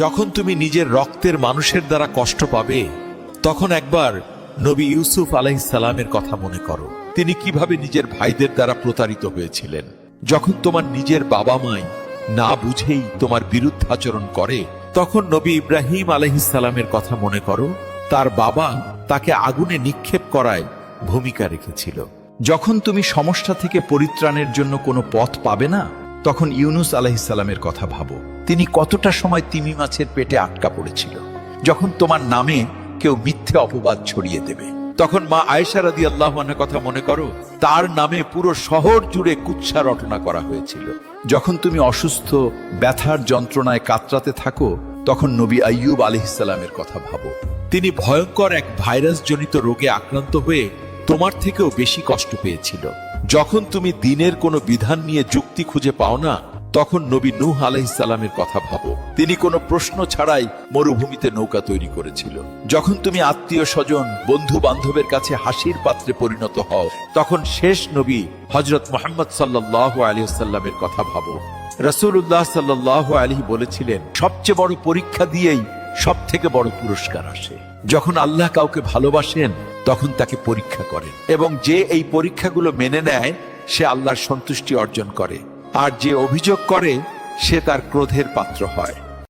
যখন তুমি নিজের রক্তের মানুষের দ্বারা কষ্ট পাবে, তখন একবার নবী ইউসুফ আলাইসালামের কথা মনে করো। তিনি কীভাবে নিজের ভাইদের দ্বারা প্রতারিত হয়েছিলেন। যখন তোমার নিজের বাবা মাই না বুঝেই তোমার বিরুদ্ধাচরণ করে, তখন নবী ইব্রাহিম আলহিসালামের কথা মনে করো, তার বাবা তাকে আগুনে নিক্ষেপ করায় ভূমিকা রেখেছিল। যখন তুমি সমস্যা থেকে পরিত্রাণের জন্য কোনো পথ পাবে না, তখন ইউনুস আলাহিসাল্লামের কথা ভাবো। তিনি কতটা সময় তিমি মাছের পেটে আটকা পড়েছিল। যখন তোমার নামে কেউ মিথ্যে অপবাদ ছড়িয়ে দেবে। তখন মা আয়েশা রাদি আল্লাহনের কথা মনে করো, তার নামে পুরো শহর জুড়ে কুৎসা রটনা করা হয়েছিল। যখন তুমি অসুস্থ, ব্যথার যন্ত্রণায় কাতরাতে থাকো, তখন নবী আইয়ুব আলহিসাল্লামের কথা ভাবো। তিনি ভয়ঙ্কর এক ভাইরাস জনিত রোগে আক্রান্ত হয়ে তোমার থেকেও বেশি কষ্ট পেয়েছিল। যখন তুমি দিনের কোনো বিধান নিয়ে যুক্তি খুঁজে পাও না তখন নবী নূহ আলাইসালামের কথা ভাবো। তিনি কোনো প্রশ্ন ছাড়াই মরুভূমিতে নৌকা তৈরি করেছিল। যখন তুমি আত্মীয় স্বজন বন্ধু বান্ধবের কাছে হাসির পাত্রে পরিণত হও, তখন শেষ নবী হজরত মোহাম্মদ সাল্লাহ আলিয়াল্লামের কথা ভাবো। রসুল্লাহ সাল্লাহ আলী বলেছিলেন, সবচেয়ে বড় পরীক্ষা দিয়েই সব থেকে বড় পুরস্কার আসে। যখন আল্লাহ কাউকে ভালোবাসেন, তখন তাকে পরীক্ষা করেন এবং যে এই পরীক্ষাগুলো মেনে নেয়, সে আল্লাহর সন্তুষ্টি অর্জন করে। আর যে অভিযোগ করে সে তার ক্রোধের পাত্র হয়।